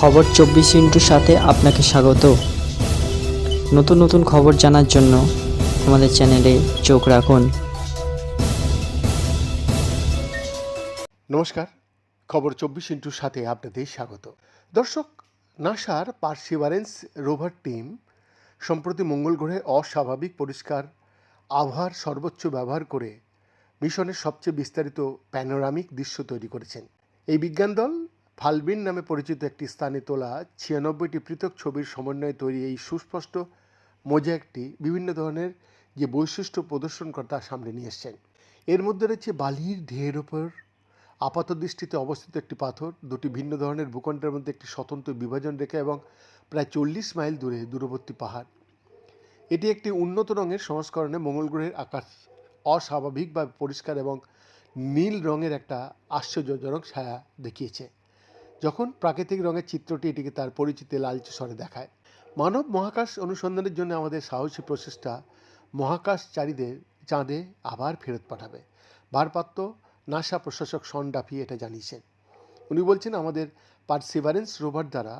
খবর চব্বিশ ইন্টুর সাথে আপনাকে স্বাগত। নতুন নতুন খবর জানার জন্য আমাদের চ্যানেলে চোখ রাখুন। নমস্কার, খবর চব্বিশ ইন্টুর সাথে আপনাদের স্বাগত। দর্শক, নাসার পার্সিভারেন্স রোভার টিম সম্প্রতি মঙ্গল গ্রহে অস্বাভাবিক পরিষ্কার আবহাওয়ার সর্বোচ্চ ব্যবহার করে মিশনের সবচেয়ে বিস্তারিত প্যানোরামিক দৃশ্য তৈরি করেছেন। এই বিজ্ঞান দল ফালবিন নামে পরিচিত একটি স্থানে তোলা ছিয়ানব্বইটি পৃথক ছবির সমন্বয়ে তৈরি এই সুস্পষ্ট মোজাইকটি বিভিন্ন ধরনের যে বৈশিষ্ট্য প্রদর্শন করে তা সামনে নিয়ে এসছেন। এর মধ্যে রয়েছে বালির ঢেউয়ের ওপর আপাত দৃষ্টিতে অবস্থিত একটি পাথর, দুটি ভিন্ন ধরনের ভূখণ্ডের মধ্যে একটি স্বতন্ত্র বিভাজন রেখা এবং প্রায় চল্লিশ মাইল দূরে দূরবর্তী পাহাড়। এটি একটি উন্নত রঙের সংস্করণে মঙ্গল গ্রহের আকাশ অস্বাভাবিকভাবে পরিষ্কার এবং নীল রঙের একটা আশ্চর্যজনক ছায়া দেখিয়েছে। যখন প্রাকৃতিক রঙের চিত্রটি এটিকে তার পরিচিতি লালচে স্বরে দেখায়। মানব মহাকাশ অনুসন্ধানের জন্য আমাদের সাহসী প্রচেষ্টা মহাকাশচারীদের চাঁদে আবার ফেরত পাঠাবে। ভারপ্রাপ্ত নাসা প্রশাসক শন ডাফি এটা জানিয়েছেন। উনি বলছেন, আমাদের পার্সিভারেন্স রোভার দ্বারা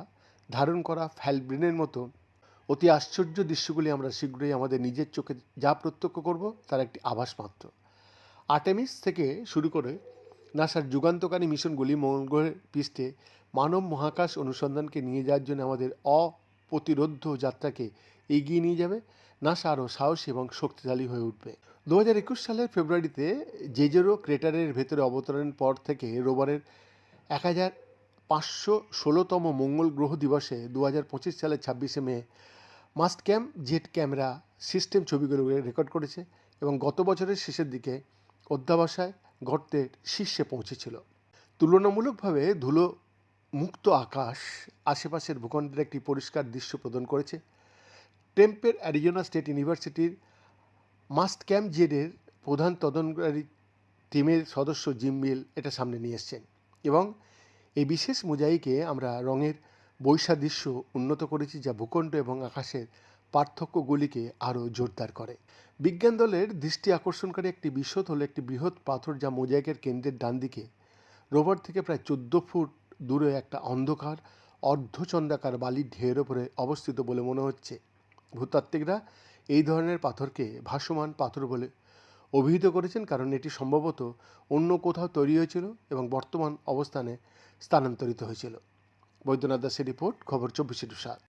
ধারণ করা ফ্যালব্রিনের মতো অতি আশ্চর্য দৃশ্যগুলি আমরা শীঘ্রই আমাদের নিজের চোখে যা প্রত্যক্ষ করব তার একটি আভাস মাত্র আর্টেমিস থেকে শুরু করে নাসার যুগান্তকারী মিশনগুলি মঙ্গল পৃষ্ঠে মানব মহাকাশ অনুসন্ধানকে নিয়ে যাওয়ার জন্য আমাদের অপ্রতিরোধ্য যাত্রাকে এগিয়ে নিয়ে যাবে। নাসা আরও সাহসী এবং শক্তিশালী হয়ে উঠবে। দু হাজার একুশ সালের ফেব্রুয়ারিতে জেজেরো ক্রেটারের ভেতরে অবতরণের পর থেকে রোবরের এক হাজার পাঁচশো ষোলোতম মঙ্গল গ্রহ দিবসে দু হাজার পঁচিশ সালের ছাব্বিশে মে মাস্ট ক্যাম, জেট ক্যামেরা সিস্টেম ছবিগুলো রেকর্ড করেছে এবং গত বছরের শেষের দিকে অধ্যাবসায় গর্তের শীর্ষে পৌঁছেছিল। তুলনামূলকভাবে ধুলো মুক্ত আকাশ আশেপাশের ভূখণ্ডের একটি পরিষ্কার দৃশ্য প্রদান করেছে। টেম্পের অ্যারিজোনা স্টেট ইউনিভার্সিটির মাস্ট ক্যাম্প জেডের প্রধান তদন্তকারী টিমের সদস্য জিম মিল এটা সামনে নিয়ে এসছেন এবং এই বিশেষ মোজাইকে আমরা রঙের বৈসাদৃশ্য উন্নত করেছি যা ভূখণ্ড এবং আকাশের পার্থক্যগুলিকে আরও জোরদার করে। বিজ্ঞান দলের দৃষ্টি আকর্ষণকারী একটি বিশদ হলো একটি বৃহৎ পাথর যা মোজাইকের কেন্দ্রের ডান দিকে। রোবট থেকে প্রায় চোদ্দ ফুট দূরে একটা অন্ধকার, অর্ধচন্দ্রাকার বালির ঢেউয়ের ওপরে অবস্থিত বলে মনে হচ্ছে। ভূতাত্ত্বিকরা এই ধরনের পাথরকে ভাসমান পাথর বলে অভিহিত করেছেন কারণ এটি সম্ভবত অন্য কোথাও তৈরি হয়েছিল এবং বর্তমান অবস্থানে স্থানান্তরিত হয়েছিল। বৈদ্যনাথ দাসের রিপোর্ট, খবর চব্বিশে সাত।